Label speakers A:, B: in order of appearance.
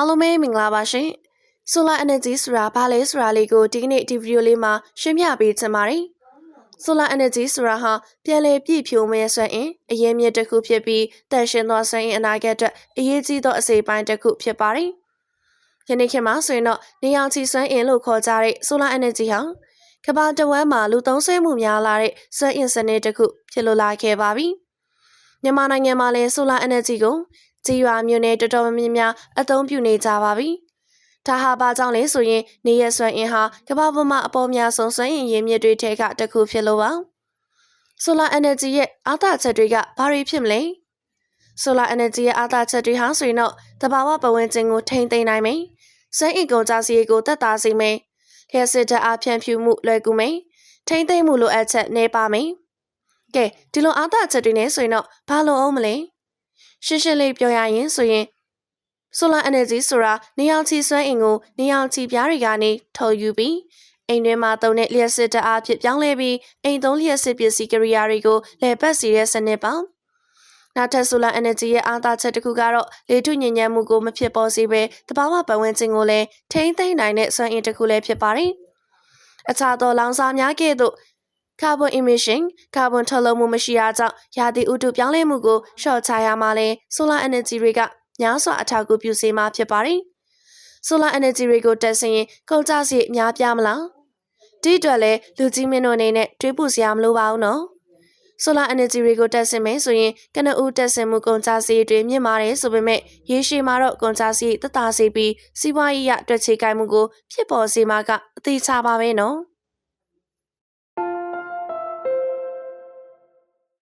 A: အားလုံးပဲမင်္ဂလာပါရှင် Solar Energy ဆိုတာဘာလဲဆိုတာလေးကိုဒီကနေ့ဒီဗီဒီယိုလေးမှာရှင်းပြပေးချင်ပါတယ် Solar Energy ဆိုတာဟာပြန်လည်ပြည့်ဖြိုးမဲ့စွမ်းအင်အရေးမြစ်တစ်ခုဖြစ်ပြီးတန်ရှင်းသောစွမ်းအင်အနာဂတ်အတွက်အရေးကြီးသောအစိပ်ပိုင်းတစ်ခုဖြစ်ပါတယ်ယနေ့ခေတ်မှာဆိုရင်တော့နေအောင်ချီစွမ်းအင်လို့ခေါ်ကြတဲ့ Solar Energy ဟာကမ္ဘာတစ်ဝန်းမှာလူသုံးစွဲမှုများလာတဲ့စွမ်းအင်စနစ်တစ်ခုဖြစ်လို့လာခဲ့ပါပြီမြန်မာနိုင်ငံမှာလည်း Solar Energy ကို ကြီးရွာမျိုးနဲ့တော်တော်များများအသုံးပြုနေကြပါပြီ။ဒါဟာဘာကြောင့်လဲဆိုရင်နေရစွမ်းအင်ဟာကမ္ဘာပေါ်မှာအပေါ်များဆုံးစွမ်းအင်ရင်းမြစ်တွေထဲကတစ်ခုဖြစ်လို့ပါ။ Solar Energy ရဲ့အားသာချက်တွေကဘာတွေဖြစ်မလဲ။ Solar Energy ရဲ့အားသာချက်တွေဟာဆိုရင်တော့တဘာဝပတ်ဝန်းကျင်ကိုထိန်းသိမ်းနိုင်မယ်။စွမ်းအင်ကုန်ကြစည်ကိုတက်တာစေမယ်။လျှက်စစ်တပ်အားဖြန့်ဖြူမှုလွယ်ကူမယ်။ထိန်းသိမ်းမှုလိုအပ်ချက်နှဲပါမယ်။ကဲဒီလိုအားသာချက်တွေနဲ့ဆိုရင်တော့ဘာလို့အောင်မလဲ။ ရှင်းရှင်းလေးပြောရရင်ဆိုရင် solar energy ဆိုတာနေအောင်ချီစွမ်းအင်ကိုနေအောင်ချီပြားတွေကနေထုတ်ယူပြီးအိမ်တွင်းမှာသုံးတဲ့လျှက်စစ်တအားဖြစ်ပြောင်းလဲပြီးအိမ်သုံးလျှက်စစ်ပစ္စည်းကိရိယာတွေကိုလည်ပတ်စီတဲ့စနစ်ပါနောက်ထပ် solar energy ရဲ့အားသာချက်တစ်ခုကတော့လေထုညဉ့်ညမ်းမှုကိုမဖြစ်ပေါ်စေဘဲတဘာဝပတ်ဝန်းကျင်ကိုလည်းထိန်းသိမ်းနိုင်တဲ့စွမ်းအင်တစ်ခုလည်းဖြစ်ပါတယ်။အခြားသောလောင်စာများကဲ့သို့ carbon emission ကာဗွန်ထုတ်လွှတ်မှုမရှိတာကြောင့်ရာသီဥတုပြောင်းလဲမှုကိုလျှော့ချရမှာလဲ solar energy တွေကများစွာအထောက်အကူပြုစေမှာဖြစ်ပါတယ်။ solar energy တွေကိုတက်ဆင်ရင်ကုန်ကျစရိတ်အများပြားမလား။ဒီအတွက်လဲလူကြီးမင်းတို့အနေနဲ့တွေးပူစရာမလိုပါဘူးနော်။ solar energy တွေကိုတက်ဆင်မယ်ဆိုရင်ကနဦးတက်ဆင်မှုကုန်ကျစရိတ်တွေမြင့်မာတယ်ဆိုပေမဲ့ရေရှည်မှာတော့ကုန်ကျစရိတ်သက်သာစေပြီးစီးပွားရေးရတွက်ချေကိုင်မှုကိုဖြစ်ပေါ်စေမှာကအသေးချပါပဲနော်။